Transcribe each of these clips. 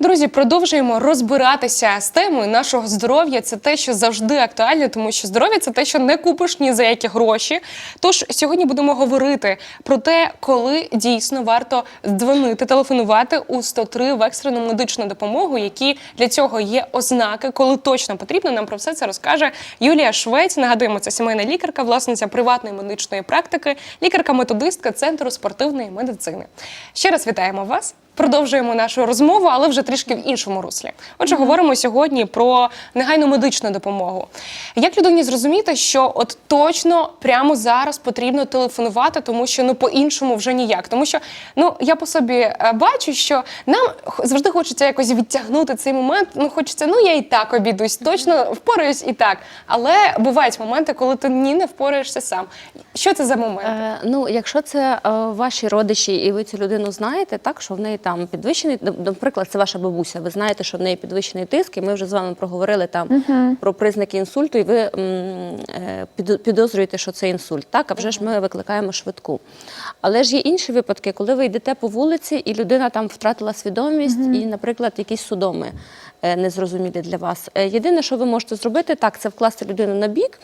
Друзі, продовжуємо розбиратися з темою нашого здоров'я. Це те, що завжди актуально, тому що здоров'я це те, що не купиш ні за які гроші. Тож сьогодні будемо говорити про те, коли дійсно варто дзвонити, телефонувати у 103 в екстрену медичну допомогу, які для цього є ознаки, коли точно потрібно. Нам про все це розкаже Юлія Швець. Нагадуємо, це сімейна лікарка, власниця приватної медичної практики, лікарка-методистка центру спортивної медицини. Ще раз вітаємо вас. Продовжуємо нашу розмову, але вже трішки в іншому руслі. Отже, говоримо сьогодні про негайну медичну допомогу. Як людині зрозуміти, що от точно прямо зараз потрібно телефонувати, тому що ну по-іншому вже ніяк. Тому що ну я по собі е, бачу, що нам завжди хочеться якось відтягнути цей момент. Ну хочеться, ну я і так обійдусь, точно впораюсь і так. Але бувають моменти, коли ти ні не впораєшся сам. Що це за момент? Е, ну, якщо це е, ваші родичі, і ви цю людину знаєте, так що в неї там підвищений, ну, наприклад, це ваша бабуся. Ви знаєте, що в неї підвищений тиск, і ми вже з вами проговорили там про признаки інсульту, і ви м, е, підозрюєте, що це інсульт. Так, а вже ж ми викликаємо швидку. Але ж є інші випадки, коли ви йдете по вулиці, і людина там втратила свідомість, і, наприклад, якісь судоми незрозумілі для вас. Е, Єдине, що ви можете зробити, так, це вкласти людину на бік.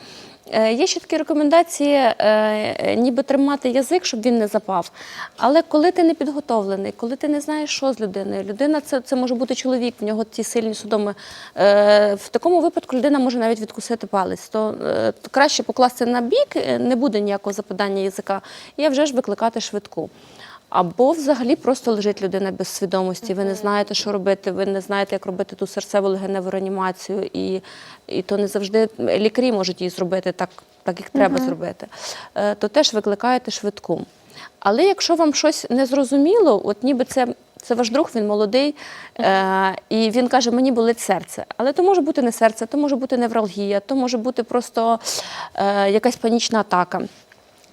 Е, Є ще такі рекомендації, е, е, ніби тримати язик, щоб він не запав. Але коли ти не підготовлений, коли ти не знаєш, що з людиною, людина це, це може бути чоловік, в нього ті сильні судоми. Е, В такому випадку людина може навіть відкусити палець. То, е, краще покласти на бік, е, не буде ніякого западання язика, і вже ж викликати швидку. Або взагалі просто лежить людина без свідомості. Ви не знаєте, що робити, ви не знаєте, як робити ту серцево легеневу реанімацію, і, і то не завжди лікарі можуть її зробити так, так як треба зробити. Е, То теж викликаєте швидку. Але якщо вам щось не зрозуміло, от ніби це. Це ваш друг, він молодий, е, і він каже, мені болить серце. Але то може бути не серце, то може бути невралгія, то може бути просто е, якась панічна атака.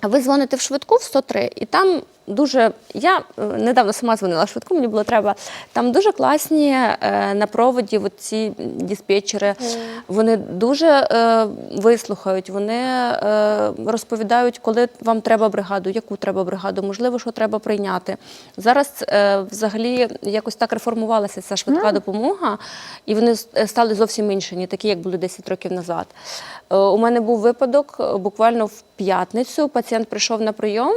А ви дзвоните в швидку в 103, і там дуже. Я е, недавно сама дзвонила швидку, мені було треба. Там дуже класні е, на проводі ці диспетчери. Вони дуже е, вислухають, вони е, розповідають, коли вам треба бригаду, яку треба бригаду, можливо, що треба прийняти. Зараз е, взагалі якось так реформувалася ця швидка допомога, і вони е, стали зовсім інші, не такі, як були 10 років назад. Е, У мене був випадок е, буквально в п'ятницю. Пацієнт прийшов на прийом.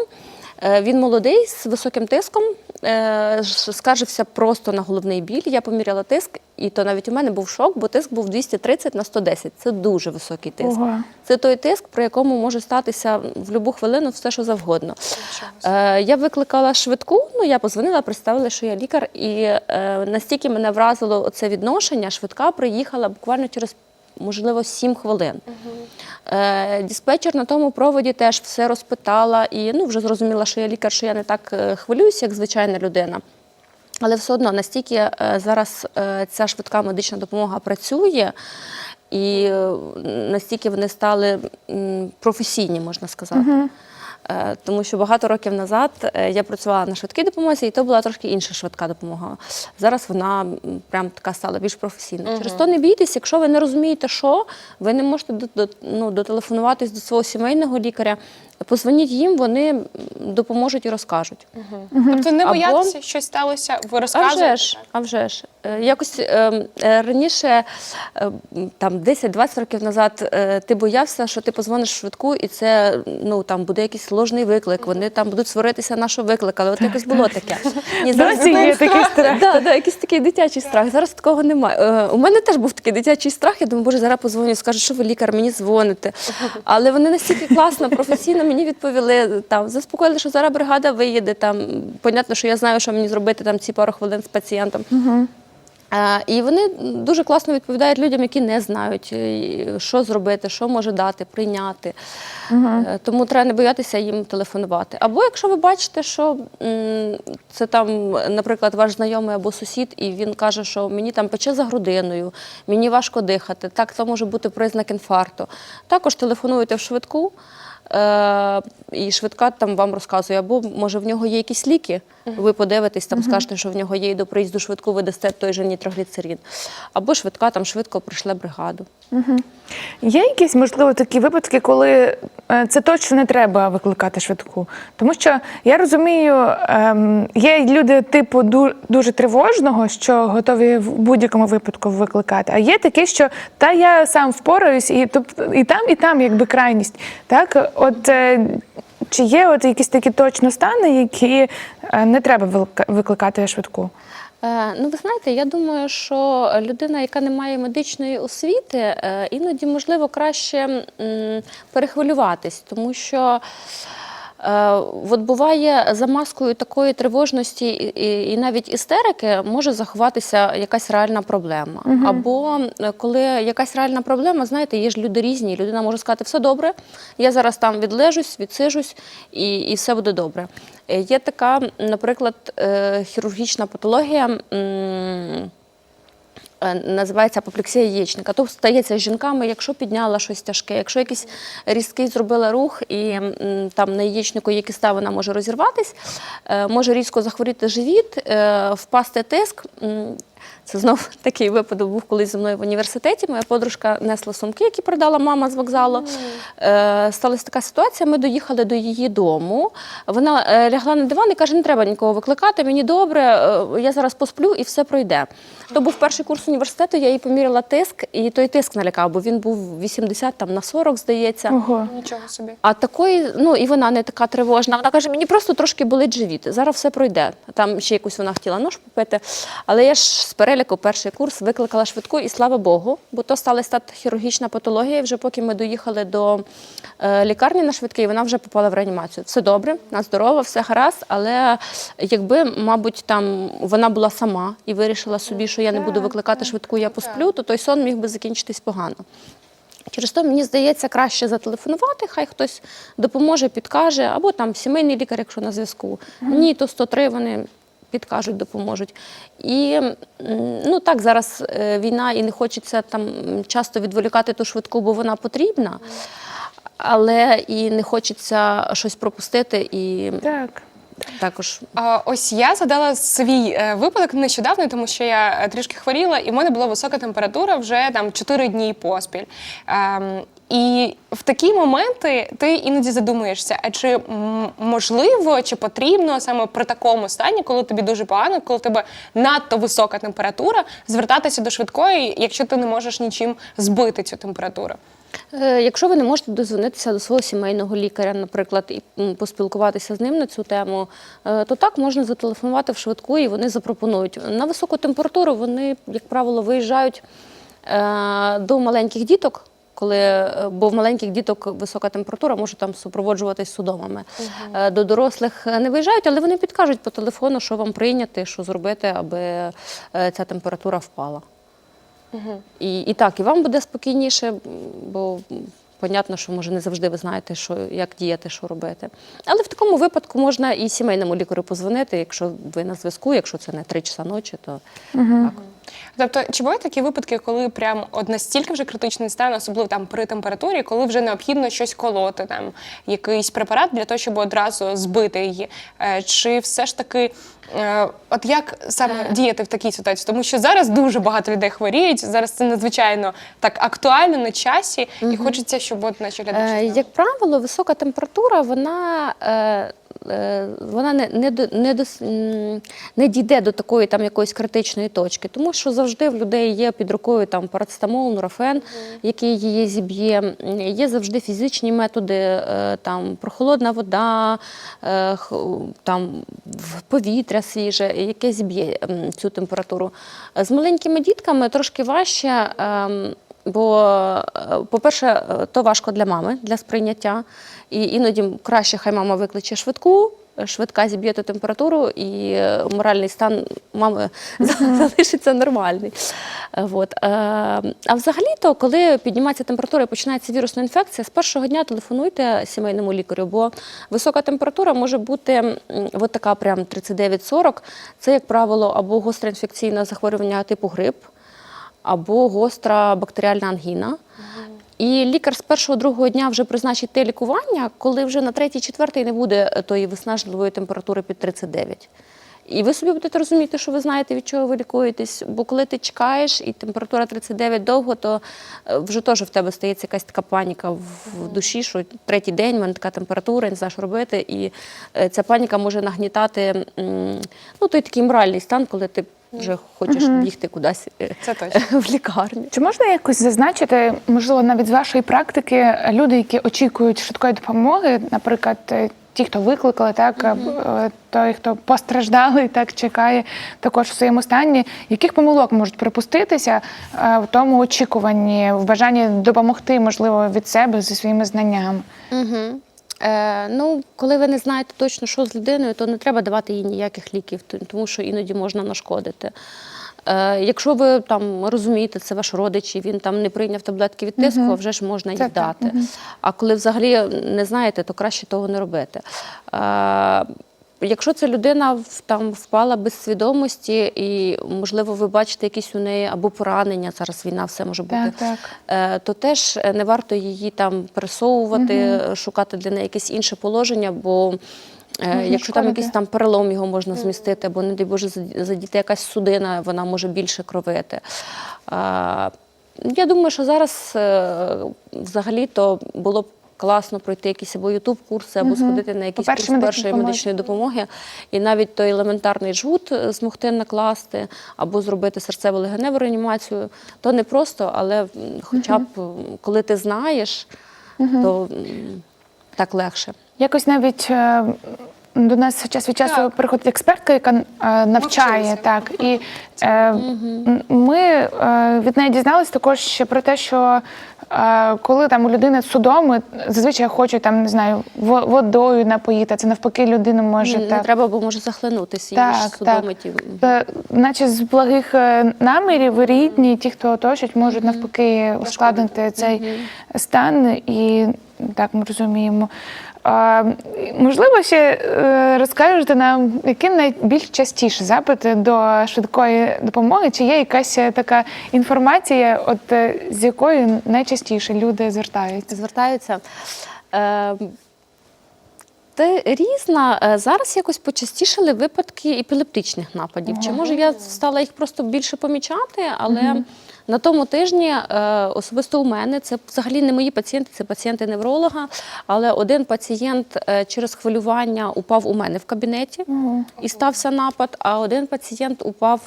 Е, Він молодий з високим тиском, е, скаржився просто на головний біль. Я поміряла тиск, і то навіть у мене був шок, бо тиск був 230 на 110. Це дуже високий тиск. Ого. Це той тиск, при якому може статися в будь-яку хвилину все, що завгодно. Е, я викликала швидку, ну я позвонила, представила, що я лікар, і настільки мене вразило це відношення, швидка приїхала буквально через. Можливо, 7 хвилин. Е, диспетчер на тому проводі теж все розпитала і ну, вже зрозуміла, що я лікар, що я не так е, хвилююся, як звичайна людина. Але все одно настільки е, зараз ця швидка медична допомога працює, і настільки вони стали професійні, можна сказати. Е, Тому що багато років назад е, я працювала на швидкій допомозі, і то була трошки інша швидка допомога. Зараз вона прям така стала більш професійною. Через то не бійтесь, якщо ви не розумієте, що ви не можете до, до, ну, дотелефонуватись до свого сімейного лікаря. Позвоніть їм, вони допоможуть і розкажуть. Тобто не або- боятися, щось сталося, ви А розказуєте. вже ж, а вже ж. Якось е, е, раніше, е, там 10-20 років назад, е, ти боявся, що ти позвониш в швидку, і це ну там буде якийсь сложний виклик. Вони там будуть сваритися на що викликали. От якось було таке. Ні, Досі є такий страх. Да, да, якийсь такий дитячий страх. Зараз такого немає. Е, у мене теж був такий дитячий страх. Я думаю, боже, зараз позвоню, скажу, що ви лікар, мені дзвоните. Але вони настільки класно, професійно мені відповіли. Там заспокоїли, що зараз бригада виїде. Там понятно, що я знаю, що мені зробити там ці пару хвилин з пацієнтом. Е, І вони дуже класно відповідають людям, які не знають, е, що зробити, що може дати, прийняти. Е, Тому треба не боятися їм телефонувати. Або якщо ви бачите, що це там, наприклад, ваш знайомий або сусід, і він каже, що мені там пече за грудиною, мені важко дихати. Так, це може бути признак інфаркту. Також телефонуйте в швидку. Е, і швидка там вам розказує, або може в нього є якісь ліки, ви подивитесь, там скажете, що в нього є і до приїзду швидку ви дасте той же нітрогліцерин. Або швидка там швидко прийшла бригаду. Є якісь, можливо, такі випадки, коли е, це точно не треба викликати швидку. Тому що я розумію, ем, є люди типу дуже тривожного, що готові в будь-якому випадку викликати. А є такі, що та я сам впораюсь, і тобто і там, і там якби крайність. Так, от е, чи є от якісь такі точно стани, які е, не треба викликати швидку? Е, Ну, ви знаєте, я думаю, що людина, яка не має медичної освіти, іноді можливо краще перехвилюватись, тому що. Е, От буває за маскою такої тривожності і, і, навіть істерики може заховатися якась реальна проблема. Або е, коли якась реальна проблема, знаєте, є ж люди різні. Людина може сказати, все добре, я зараз там відлежусь, відсижусь, і, і все буде добре. Е, Є така, наприклад, хірургічна патологія. Е, Називається апоплексія яєчника. Тобто стається з жінками, якщо підняла щось тяжке, якщо якийсь різкий зробила рух і там на яєчнику є киста, вона може розірватись, е, може різко захворіти живіт, е, впасти тиск. Це знов такий випадок був колись зі мною в університеті. Моя подружка несла сумки, які продала мама з вокзалу. Е, Сталася така ситуація. Ми доїхали до її дому. Вона е, лягла на диван і каже: не треба нікого викликати, мені добре, е, я зараз посплю і все пройде. То був перший курс університету, я їй поміряла тиск, і той тиск налякав, бо він був 80 там, на 40, здається. Ого. Нічого собі. А такої, ну і вона не така тривожна. Вона каже, мені просто трошки болить живіт. Зараз все пройде. Там ще якусь вона хотіла нож попити. Але я ж з переліку перший курс викликала швидку, і слава Богу, бо то сталася та хірургічна патологія. І вже поки ми доїхали до е, лікарні на швидкий, вона вже попала в реанімацію. Все добре, вона здорова, все гаразд. Але якби, мабуть, там вона була сама і вирішила собі, що я не буду викликати швидку, я посплю, то той сон міг би закінчитись погано. Через то мені здається краще зателефонувати, хай хтось допоможе, підкаже, або там сімейний лікар, якщо на зв'язку. Ні, то 103 вони підкажуть, допоможуть. І ну так зараз е, війна, і не хочеться там часто відволікати ту швидку, бо вона потрібна, але і не хочеться щось пропустити і Так. також. А, ось я згадала свій е, випадок нещодавно, тому що я е, трішки хворіла, і в мене була висока температура вже там 4 дні поспіль. І в такі моменти ти іноді задумуєшся, а чи можливо, чи потрібно саме при такому стані, коли тобі дуже погано, коли тебе надто висока температура, звертатися до швидкої, якщо ти не можеш нічим збити цю температуру? Е, Якщо ви не можете дозвонитися до свого сімейного лікаря, наприклад, і поспілкуватися з ним на цю тему, е, то так можна зателефонувати в швидку і вони запропонують. На високу температуру вони, як правило, виїжджають е, до маленьких діток. Коли, е, бо в маленьких діток висока температура може там супроводжуватись судомами. Е, До дорослих не виїжджають, але вони підкажуть по телефону, що вам прийняти, що зробити, аби е, ця температура впала. І, і так, і вам буде спокійніше, бо понятно, що може не завжди ви знаєте, що, як діяти, що робити. Але в такому випадку можна і сімейному лікарю позвонити, якщо ви на зв'язку, якщо це не три часа ночі, то так. Тобто, чи бувають такі випадки, коли прям от настільки вже критичний стан, особливо там при температурі, коли вже необхідно щось колоти, там якийсь препарат для того, щоб одразу збити її? Е, Чи все ж таки, е, от як саме діяти в такій ситуації? Тому що зараз дуже багато людей хворіють, зараз це надзвичайно так актуально на часі, і хочеться, щоб от наші глядачі. Е, знали. Як правило, висока температура вона, е, е, вона не, не, до- не, дос- м, не дійде до такої там якоїсь критичної точки, тому що завжди в людей є під рукою там парацетамол, нурофен, який її зіб'є. М, Є завжди фізичні методи, е, там прохолодна вода, е, х- там в- повітря свіже, яке зіб'є цю температуру. З маленькими дітками трошки важче. ем, Бо, е, по-перше, е, то важко для мами для сприйняття. І іноді краще хай мама викличе швидку, швидка зіб'є ту температуру, і моральний стан мами залишиться нормальний. Е, Е, А взагалі-то, коли піднімається температура і починається вірусна інфекція, з першого дня телефонуйте сімейному лікарю, бо висока температура може бути от така прям 39-40. Це, як правило, або гостре інфекційне захворювання типу грип або гостра бактеріальна ангіна. І лікар з першого другого дня вже призначить те лікування, коли вже на третій, четвертий не буде е, тої виснажливої температури під 39. І ви собі будете розуміти, що ви знаєте, від чого ви лікуєтесь. Бо коли ти чекаєш і температура 39 довго, то е, вже теж в тебе стається якась така паніка в душі, що третій день в мене така температура, не знаю, що робити. І е, ця паніка може нагнітати ну, той такий моральний стан, коли ти вже хочеш бігти кудись е, Це точно. в лікарню. Чи можна якось зазначити, можливо, навіть з вашої практики, люди, які очікують швидкої допомоги, наприклад, е, ті, хто викликали, так е, той, хто постраждалий, так чекає також в своєму стані, яких помилок можуть припуститися в тому очікуванні, в бажанні допомогти, можливо, від себе зі своїми знаннями? Угу. Е, ну, коли ви не знаєте точно, що з людиною, то не треба давати їй ніяких ліків, тому що іноді можна нашкодити. Е, якщо ви там розумієте, це ваш родич, і він там не прийняв таблетки від тиску, а вже ж можна їх дати. так, дати. А коли взагалі не знаєте, то краще того не робити. Е, Якщо ця людина там впала без свідомості, і можливо ви бачите якісь у неї або поранення, зараз війна все може бути, Так, так. е, то теж е, не варто її там пересовувати, е, шукати для неї якесь інше положення, бо е, якщо там якийсь там перелом його можна змістити, або, не дай Боже, заді- задіти якась судина, вона може більше кровити. Я думаю, що зараз взагалі-то було б класно пройти якісь або ютуб курси, або сходити на першій курс першої медичної допомоги, і навіть той елементарний жгут е, змогти накласти, або зробити серцево-легеневу реанімацію. То не просто, але хоча б коли ти знаєш, то так легше. Якось навіть е, до нас час від часу приходить експертка, яка е, навчає Навчилася. так. І е, м- ми е, від неї дізналися також ще про те, що е, коли там у людини судоми, зазвичай хочуть там не знаю водою напоїти, це навпаки людина може не, так. не треба, бо може захлинутися Так, так. і- Е, Наче з благих е, намірів рідні, ті, хто оточують, можуть навпаки ускладнити цей стан, і так ми розуміємо. Можливо, ще е, розкажете нам, які найбільш частіше запити до швидкої допомоги? Чи є якась е, така інформація, от е, з якою найчастіше люди звертаються? звертаються. Е, Та різна. Зараз якось почастішали випадки епілептичних нападів. Чи може я стала їх просто більше помічати, але на тому тижні е, особисто у мене це взагалі не мої пацієнти, це пацієнти невролога. Але один пацієнт е, через хвилювання упав у мене в кабінеті і стався напад. А один пацієнт упав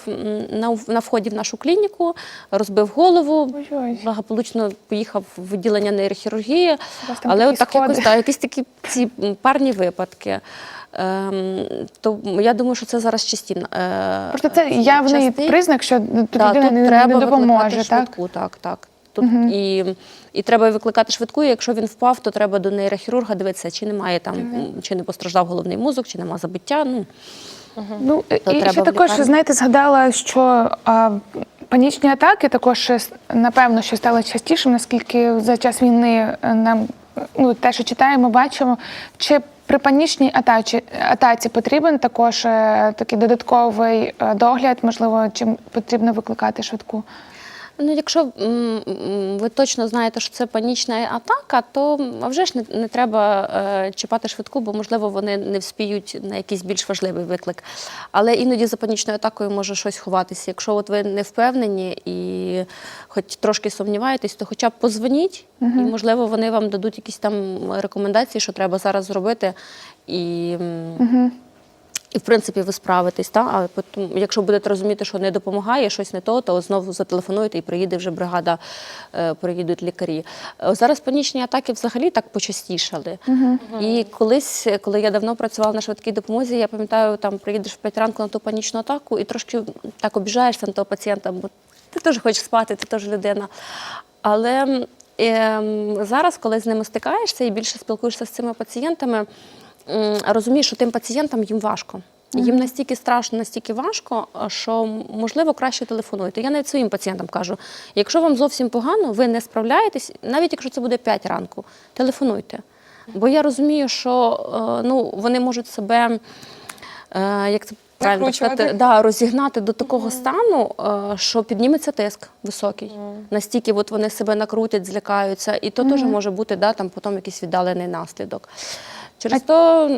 на, вході в нашу клініку, розбив голову, Ой-ой. благополучно поїхав в відділення нейрохірургії, але от так якось так, якісь такі ці парні випадки. Ем, то я думаю, що це зараз частіна. Е, Просто це явний признак, що тут Да, людина тут не, треба не допоможе, викликати швидку, так, так. Тут і, і треба викликати швидку. і Якщо він впав, то треба до нейрохірурга дивитися, чи немає там, м, чи не постраждав головний мозок, чи нема забиття. Ну, Ну То і треба ще також знаєте, згадала, що а, панічні атаки також е, напевно що стали частішим, наскільки за час війни е, нам ну те, що читаємо, бачимо. Чи при панічній атаці, атаці потрібен також е, такий додатковий догляд? Можливо, чи потрібно викликати швидку? Ну, якщо ви точно знаєте, що це панічна атака, то вже ж не, не треба е, чіпати швидку, бо можливо вони не вспіють на якийсь більш важливий виклик. Але іноді за панічною атакою може щось ховатися. Якщо от ви не впевнені і хоч трошки сумніваєтесь, то хоча б позвоніть, і можливо вони вам дадуть якісь там рекомендації, що треба зараз зробити. І, м, і в принципі ви справитесь, та? а потім, якщо будете розуміти, що не допомагає, щось не то, то знову зателефонуєте і приїде вже бригада, е, приїдуть лікарі. Е, Зараз панічні атаки взагалі так почастішали. І колись, коли я давно працювала на швидкій допомозі, я пам'ятаю, там приїдеш в 5 ранку на ту панічну атаку і трошки так обіжаєшся на того пацієнта, бо ти теж хочеш спати, ти теж людина. Але ем, зараз, коли з ними стикаєшся і більше спілкуєшся з цими пацієнтами, розумієш, що тим пацієнтам їм важко. Їм настільки страшно, настільки важко, що можливо краще телефонуйте. Я навіть своїм пацієнтам кажу: якщо вам зовсім погано, ви не справляєтесь, навіть якщо це буде 5 ранку, телефонуйте. Бо я розумію, що е, ну, вони можуть себе, е, як це правильно сказати, да, розігнати до такого стану, е, що підніметься тиск високий. Настільки от вони себе накрутять, злякаються, і то теж може бути да, там потім якийсь віддалений наслідок. Через то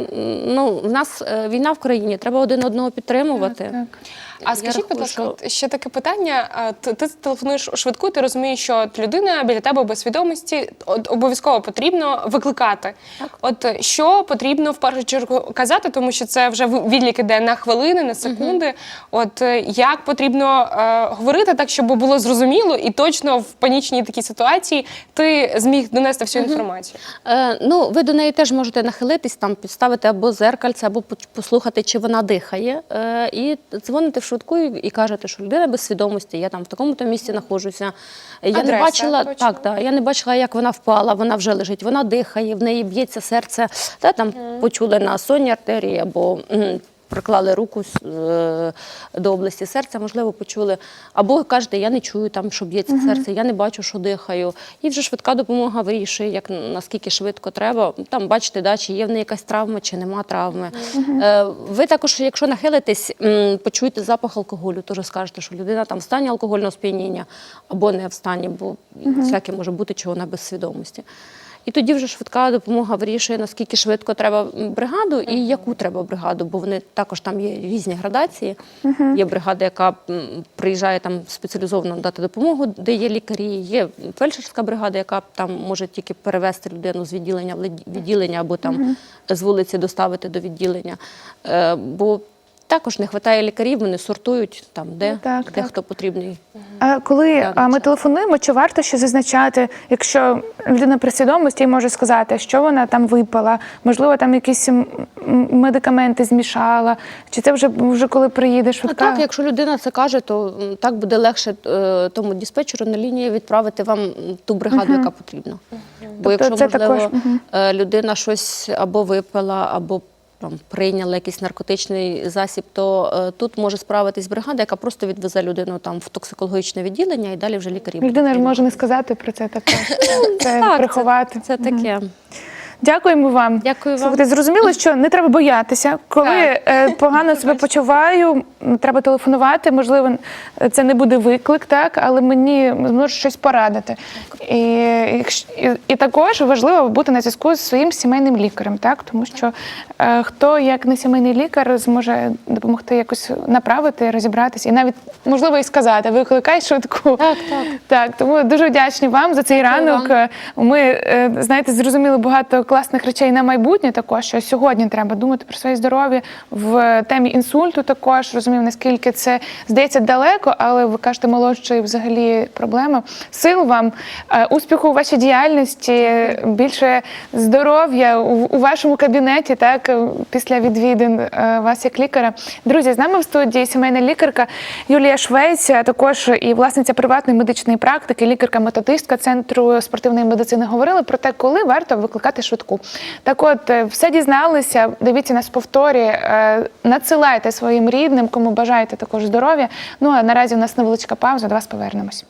ну, в нас е, війна в країні, треба один одного підтримувати. Так. А скажіть, будь ласка, що- ще таке питання. Ти, ти телефонуєш швидку, ти розумієш, що от людина біля тебе без свідомості от, обов'язково потрібно викликати. От е, що потрібно в першу чергу казати, тому що це вже відлік іде на хвилини, на секунди. От е, як потрібно е, говорити так, щоб було зрозуміло, і точно в панічній такій ситуації ти зміг донести всю інформацію. Е, ну, ви до неї теж можете нахилитись, там підставити або зеркальце, або послухати, чи вона дихає, е, і дзвоните в швидку і і кажете, що людина без свідомості, я там в такому то місці знаходжуся. Я Адреса, не бачила, точно. так, так, я не бачила, як вона впала, вона вже лежить, вона дихає, в неї б'ється серце. Та, там почули на сонній артерії або. Приклали руку е, до області серця, можливо, почули. Або кажете, я не чую там, що б'ється серце, я не бачу, що дихаю. І вже швидка допомога вирішує, як наскільки швидко треба. Там бачите, да, чи є в неї якась травма, чи нема травми. Е, ви також, якщо нахилитесь, почуєте запах алкоголю, теж скажете, що людина там в стані алкогольного сп'яніння або не в стані, бо всяке може бути, чи вона без свідомості. І тоді вже швидка допомога вирішує, наскільки швидко треба бригаду і яку треба бригаду, бо вони також там є різні градації. Є бригада, яка приїжджає там спеціалізовано дати допомогу, де є лікарі. Є фельдшерська бригада, яка там може тільки перевести людину з відділення в відділення або там з вулиці доставити до відділення. Е, бо також не вистачає лікарів, вони сортують там, де, Ну, так, де так. хто потрібний. А коли а, ми телефонуємо, чи варто ще зазначати, якщо людина при свідомості може сказати, що вона там випала, можливо, там якісь медикаменти змішала, чи це вже вже коли приїде А так, якщо людина це каже, то так буде легше е, тому диспетчеру на лінії відправити вам ту бригаду, яка потрібна. Бо Тобто якщо це можливо також, е, людина щось або випила, або там прийняли якийсь наркотичний засіб, то е, тут може справитись бригада, яка просто відвезе людину там в токсикологічне відділення і далі вже лікарі. будуть Людина ж приймати. може не сказати про це також. Це Так, приховати. Це, це таке. Дякуємо вам. Дякую вам. Слухайте, зрозуміло, що не треба боятися. Коли Так. е, погано себе почуваю, треба телефонувати. Можливо, е, це не буде виклик, так, але мені може щось порадити. І, і, і також важливо бути на зв'язку з своїм сімейним лікарем, так, тому що е, хто, як не сімейний лікар, зможе допомогти якось направити, розібратися, і навіть можливо і сказати, викликай швидку. Так, так. Так, тому дуже вдячні вам за цей Дякую ранок. вам. Ми е, знаєте, зрозуміли багато класних речей на майбутнє. Також що сьогодні треба думати про своє здоров'я в темі інсульту. Також розумів, наскільки це здається далеко, але ви кажете, молодшої взагалі проблема. Сил вам, е, успіху у вашій діяльності, більше здоров'я у, вашому кабінеті, так е, після відвідин е, вас як лікаря. Друзі, з нами в студії сімейна лікарка Юлія Швець, також і власниця приватної медичної практики, лікарка-методистка центру спортивної медицини. Говорили про те, коли варто викликати швидку. Так, от е, все дізналися. Дивіться нас повторі, е, надсилайте своїм рідним, кому бажаєте також здоров'я. Ну а наразі у нас невеличка пауза. До вас повернемось.